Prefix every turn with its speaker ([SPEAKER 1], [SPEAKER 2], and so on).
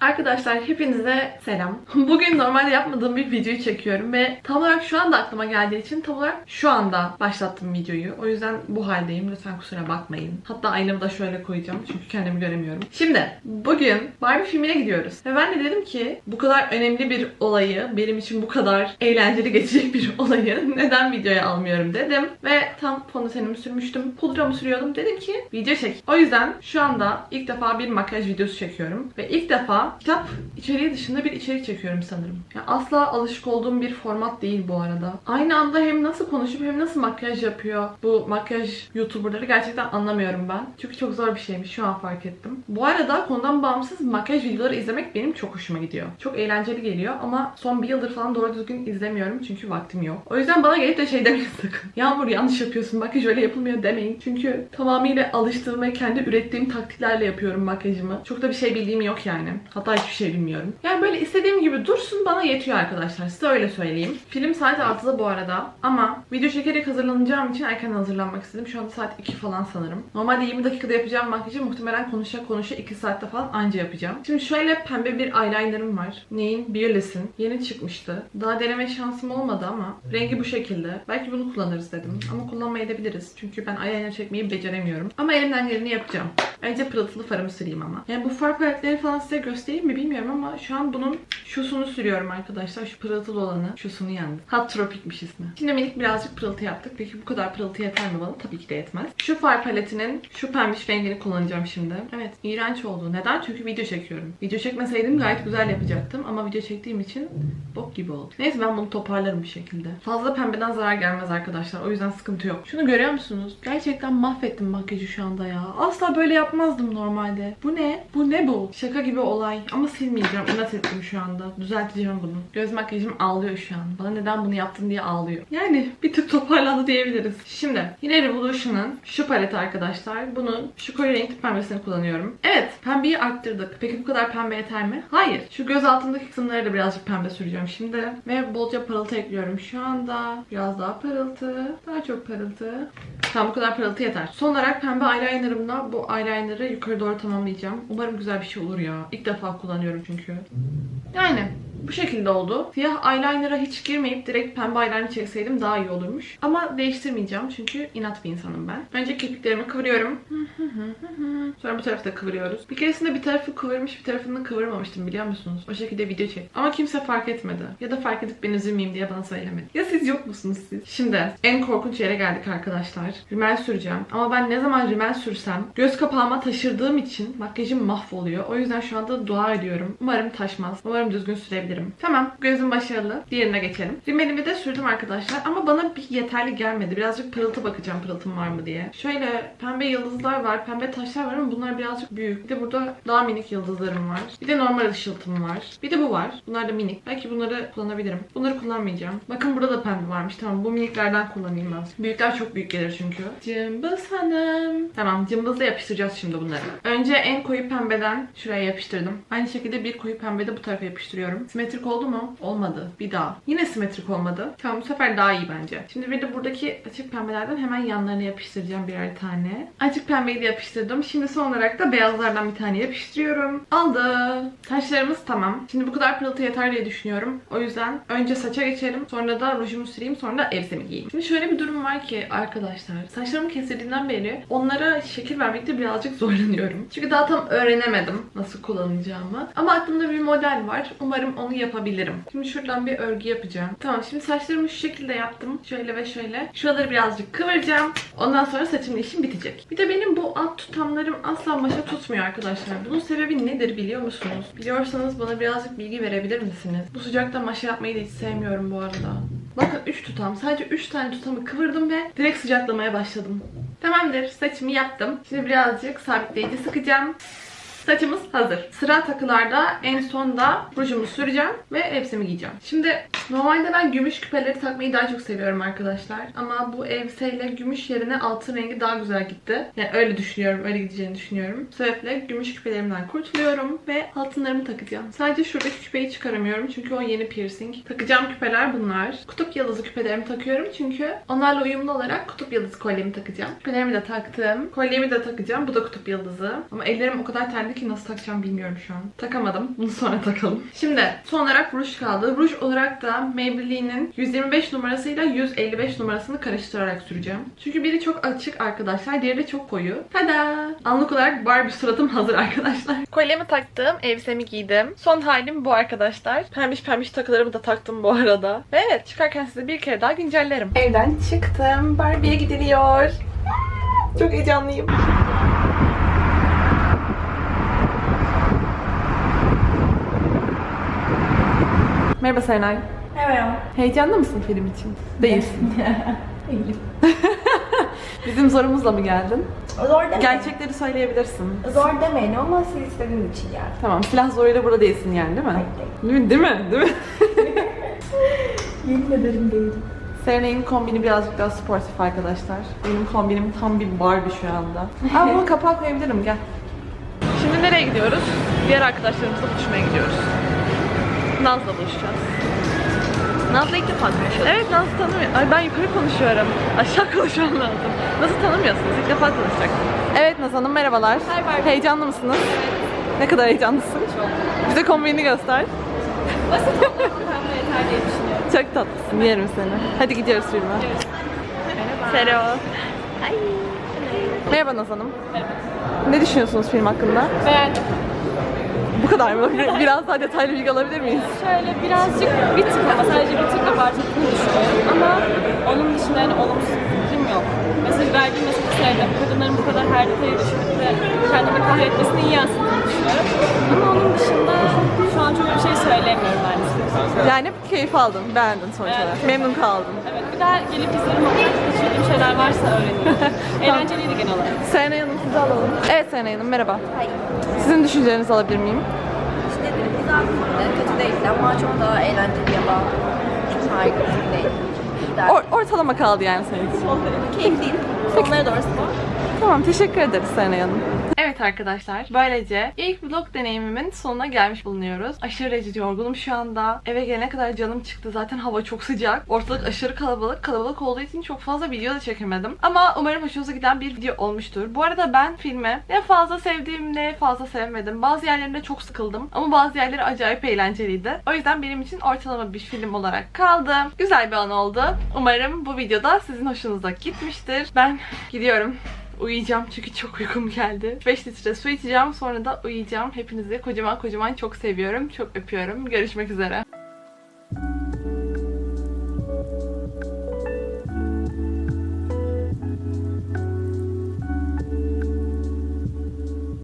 [SPEAKER 1] Arkadaşlar hepinize selam. Bugün normalde yapmadığım bir videoyu çekiyorum ve tam olarak şu anda aklıma geldiği için tam olarak şu anda başlattım videoyu. O yüzden bu haldeyim. Lütfen kusura bakmayın. Hatta aynamı da şöyle koyacağım çünkü kendimi göremiyorum. Şimdi bugün Barbie filmine gidiyoruz. Ve ben de dedim ki bu kadar önemli bir olayı, benim için bu kadar eğlenceli geçecek bir olayı neden videoya almıyorum dedim. Ve tam fondötenimi sürmüştüm. Pudramı sürüyordum. Dedim ki video çek. O yüzden şu anda ilk defa bir makyaj videosu çekiyorum. Ve ilk defa kitap içeriği dışında bir içerik çekiyorum sanırım. Ya asla alışık olduğum bir format değil bu arada. Aynı anda hem nasıl konuşup hem nasıl makyaj yapıyor bu makyaj youtuberları gerçekten anlamıyorum ben. Çünkü çok zor bir şeymiş şu an fark ettim. Bu arada konudan bağımsız makyaj videoları izlemek benim çok hoşuma gidiyor. Çok eğlenceli geliyor ama son bir yıldır falan doğru düzgün izlemiyorum çünkü vaktim yok. O yüzden bana gelip de şey demeyin sakın. Yağmur yanlış yapıyorsun makyaj öyle yapılmıyor demeyin. Çünkü tamamıyla alıştığım ve kendi ürettiğim taktiklerle yapıyorum makyajımı. Çok da bir şey bildiğim yok yani. Hatta hiçbir şey bilmiyorum. Yani böyle istediğim gibi dursun bana yetiyor arkadaşlar. Size öyle söyleyeyim. Film saat 6'da bu arada. Ama video çekerek hazırlanacağım için erken hazırlanmak istedim. Şu anda saat 2 falan sanırım. Normalde 20 dakikada yapacağım makyajı muhtemelen konuşa konuşa 2 saatte falan anca yapacağım. Şimdi şöyle pembe bir eyelinerım var. Neyin? Beaueless'in. Yeni çıkmıştı. Daha deneme şansım olmadı ama rengi bu şekilde. Belki bunu kullanırız dedim. Ama kullanmayabiliriz. Çünkü ben eyeliner çekmeyi beceremiyorum. Ama elimden geleni yapacağım. Önce pırıltılı farımı süreyim ama. Yani bu far paletleri falan size göstereyim mi bilmiyorum ama şu an bunun şusunu sürüyorum arkadaşlar. Şu pırıltılı olanı. Şusunu yandı. Hot Tropic'miş ismi. Şimdi minik birazcık pırıltı yaptık. Peki bu kadar pırıltı yeter mi bana? Tabii ki de yetmez. Şu far paletinin şu pembiş rengini kullanacağım şimdi. Evet iğrenç oldu. Neden? Çünkü video çekiyorum. Video çekmeseydim gayet güzel yapacaktım ama video çektiğim için bok gibi oldu. Neyse ben bunu toparlarım bir şekilde. Fazla pembeden zarar gelmez arkadaşlar. O yüzden sıkıntı yok. Şunu görüyor musunuz? Gerçekten mahvettim makyajı şu anda ya. Asla böyle yapmazdım normalde. Bu ne? Bu ne bu? Şaka gibi olay. Ama silmeyeceğim. İnat ettim şu anda. Düzelteceğim bunu. Göz makyajım ağlıyor şu an. Bana neden bunu yaptın diye ağlıyor. Yani bir tık toparlandı diyebiliriz. Şimdi yine Revolution'ın şu paleti arkadaşlar. Bunun şu koyu renkli pembesini kullanıyorum. Evet pembeyi arttırdık. Peki bu kadar pembe yeter mi? Hayır. Şu göz altındaki kısımları da birazcık pembe süreceğim şimdi. Ve bolca parıltı ekliyorum şu anda. Biraz daha parıltı. Daha çok parıltı. Tamam bu kadar parıltı yeter. Son olarak pembe eyelinerımla bu eyeliner'ı yukarı doğru tamamlayacağım. Umarım güzel bir şey olur ya. İlk defa kullanıyorum çünkü. Yani bu şekilde oldu. Siyah eyeliner'a hiç girmeyip direkt pembe eyeliner çekseydim daha iyi olurmuş. Ama değiştirmeyeceğim çünkü inat bir insanım ben. Önce kirpiklerimi kıvırıyorum. Sonra bu tarafı da kıvırıyoruz. Bir keresinde bir tarafı kıvırmış bir tarafını kıvırmamıştım biliyor musunuz? O şekilde video çek. Ama kimse fark etmedi. Ya da fark edip ben üzülmeyeyim diye bana söylemedi. Ya siz yok musunuz siz? Şimdi en korkunç yere geldik arkadaşlar. Rimel süreceğim. Ama ben ne zaman rimel sürsem göz kapağıma taşırdığım için makyajım mahvoluyor. O yüzden şu anda dua ediyorum. Umarım taşmaz. Umarım düzgün sürebilirim. Tamam. Gözüm başarılı. Diğerine geçelim. Rimelimi de sürdüm arkadaşlar. Ama bana bir yeterli gelmedi. Birazcık pırıltı bakacağım pırıltım var mı diye. Şöyle pembe yıldızlar var. Pembe taşlar var ama bunlar birazcık büyük. Bir de burada daha minik yıldızlarım var. Bir de normal ışıltım var. Bir de bu var. Bunlar da minik. Belki bunları kullanabilirim. Bunları kullanmayacağım. Bakın burada da pembe varmış. Tamam bu miniklerden kullanayım ben. Büyükler çok büyük gelir çünkü. Cımbız hanım. Tamam cımbızla yapıştıracağız şimdi bunları. Önce en koyu pembeden şuraya yapıştırdım. Aynı şekilde bir koyu pembe de bu tarafa yapıştırıyorum. Simetrik oldu mu? Olmadı. Bir daha. Yine simetrik olmadı. Tamam bu sefer daha iyi bence. Şimdi bir de buradaki açık pembelerden hemen yanlarına yapıştıracağım birer tane. Açık pembeyi de yapıştırdım. Şimdi son olarak da beyazlardan bir tane yapıştırıyorum. Aldı. Saçlarımız tamam. Şimdi bu kadar pırıltı yeter diye düşünüyorum. O yüzden önce saça geçelim. Sonra da rujumu süreyim. Sonra da elbisemi giyeyim. Şimdi şöyle bir durum var ki arkadaşlar. Saçlarımı kesildiğinden beri onlara şekil vermekte birazcık zorlanıyorum. Çünkü daha tam öğrenemedim nasıl kullanacağımı. Ama aklımda bir model var. Umarım onu yapabilirim. Şimdi şuradan bir örgü yapacağım. Tamam şimdi saçlarımı şu şekilde yaptım. Şöyle ve şöyle. Şuraları birazcık kıvıracağım. Ondan sonra saçımın işim bitecek. Bir de benim bu alt tutamlarım asla maşa tutmuyor arkadaşlar. Bunun sebebi nedir biliyor musunuz? Biliyorsanız bana birazcık bilgi verebilir misiniz? Bu sıcakta maşa yapmayı da hiç sevmiyorum bu arada. Bakın 3 tutam. Sadece 3 tane tutamı kıvırdım ve direkt sıcaklamaya başladım. Tamamdır. Saçımı yaptım. Şimdi birazcık sabitleyici sıkacağım. Saçımız hazır. Sıra takılarda en son da rujumu süreceğim ve elbisemi giyeceğim. Şimdi normalde ben gümüş küpeleri takmayı daha çok seviyorum arkadaşlar. Ama bu elbiseyle gümüş yerine altın rengi daha güzel gitti. Yani öyle düşünüyorum, öyle gideceğini düşünüyorum. Bu sebeple gümüş küpelerimden kurtuluyorum ve altınlarımı takacağım. Sadece şuradaki küpeyi çıkaramıyorum çünkü o yeni piercing. Takacağım küpeler bunlar. Kutup yıldızı küpelerimi takıyorum çünkü onlarla uyumlu olarak kutup yıldızı kolyemi takacağım. Küpelerimi de taktım. Kolyemi de takacağım. Bu da kutup yıldızı. Ama ellerim o kadar terli geldi ki nasıl takacağım bilmiyorum şu an. Takamadım. Bunu sonra takalım. Şimdi son olarak ruj kaldı. Ruj olarak da Maybelline'in 125 numarasıyla 155 numarasını karıştırarak süreceğim. Çünkü biri çok açık arkadaşlar, diğeri de çok koyu. Tada! Anlık olarak Barbie suratım hazır arkadaşlar. Kolyemi taktım, elbisemi giydim. Son halim bu arkadaşlar. Pembiş pembiş takılarımı da taktım bu arada. Ve evet çıkarken size bir kere daha güncellerim. Evden çıktım. Barbie'ye gidiliyor. Çok heyecanlıyım. Merhaba Serenay.
[SPEAKER 2] Merhaba.
[SPEAKER 1] Heyecanlı mısın film için? Değilsin.
[SPEAKER 2] Değilim.
[SPEAKER 1] Bizim zorumuzla mı geldin?
[SPEAKER 2] Zor demeyin.
[SPEAKER 1] Gerçekleri söyleyebilirsin.
[SPEAKER 2] Zor demeyin ama siz istediğiniz için geldim.
[SPEAKER 1] Tamam, silah zoruyla burada değilsin yani değil mi?
[SPEAKER 2] Hayır,
[SPEAKER 1] Değil mi? Değil mi? Değil mi?
[SPEAKER 2] Yemin ederim değilim.
[SPEAKER 1] Serenay'ın kombini birazcık daha sportif arkadaşlar. Benim kombinim tam bir Barbie şu anda. Aa bunu kapağı koyabilirim gel. Şimdi nereye gidiyoruz? Diğer arkadaşlarımızla buluşmaya gidiyoruz. Naz'la buluşacağız. Naz'la ilk defa konuşuyoruz. Evet Naz'ı tanımıyor. Ay ben yukarı konuşuyorum. Aşağı konuşmam lazım. Naz'ı tanımıyorsunuz. İlk defa tanışacaksınız. Evet Naz Hanım merhabalar. Heyecanlı mısınız? Ne kadar heyecanlısın? Çok. Bize kombinini göster.
[SPEAKER 2] Basit olmam yeter diye düşünüyorum.
[SPEAKER 1] Çok tatlısın. Yerim seni. Hadi gidiyoruz filme. Merhaba. Merhaba Naz Hanım. Ne düşünüyorsunuz film hakkında?
[SPEAKER 3] Beğendim.
[SPEAKER 1] Bu kadar mı? Biraz daha detaylı bilgi alabilir miyiz?
[SPEAKER 3] Şöyle birazcık bir tık ama sadece bir tık abartıldığını düşünüyorum ama onun dışında yani olumsuz bir fikrim yok. Mesaj verdiğim mesajı sevdim. Kadınların bu kadar her detayı düşünüp de kendini kahretmesini iyi yansıttığını düşünüyorum. Ama onun dışında şu an çok bir şey söyleyemiyorum maalesef.
[SPEAKER 1] Yani keyif aldın, beğendin sonuç
[SPEAKER 3] Evet.
[SPEAKER 1] olarak. Memnun kaldın.
[SPEAKER 3] Evet bir daha gelip izlerim ama kaçırdığım şeyler varsa öğrenirim. Eğlenceliydi genel olarak.
[SPEAKER 1] Serenay Hanım sizi alalım. Evet Serenay Hanım merhaba.
[SPEAKER 2] Hayır.
[SPEAKER 1] Sizin düşüncelerinizi alabilir miyim?
[SPEAKER 2] İşte dedim güzel bir filmdi. Kötü değildi ama çok daha eğlenceli ya da harika bir film değil. Güzel.
[SPEAKER 1] Or- ortalama kaldı yani senin için.
[SPEAKER 2] Keyifliydi. Sonlara doğrusu bu.
[SPEAKER 1] Tamam teşekkür ederiz Serenay Hanım. Evet arkadaşlar böylece ilk vlog deneyimimin sonuna gelmiş bulunuyoruz. Aşırı rezil yorgunum şu anda. Eve gelene kadar canım çıktı. Zaten hava çok sıcak. Ortalık aşırı kalabalık. Kalabalık olduğu için çok fazla video da çekemedim. Ama umarım hoşunuza giden bir video olmuştur. Bu arada ben filmi ne fazla sevdim ne fazla sevmedim. Bazı yerlerinde çok sıkıldım. Ama bazı yerleri acayip eğlenceliydi. O yüzden benim için ortalama bir film olarak kaldı. Güzel bir an oldu. Umarım bu videoda sizin hoşunuza gitmiştir. Ben gidiyorum. Uyuyacağım çünkü çok uykum geldi. 5 litre su içeceğim sonra da uyuyacağım. Hepinizi kocaman kocaman çok seviyorum. Çok öpüyorum. Görüşmek üzere.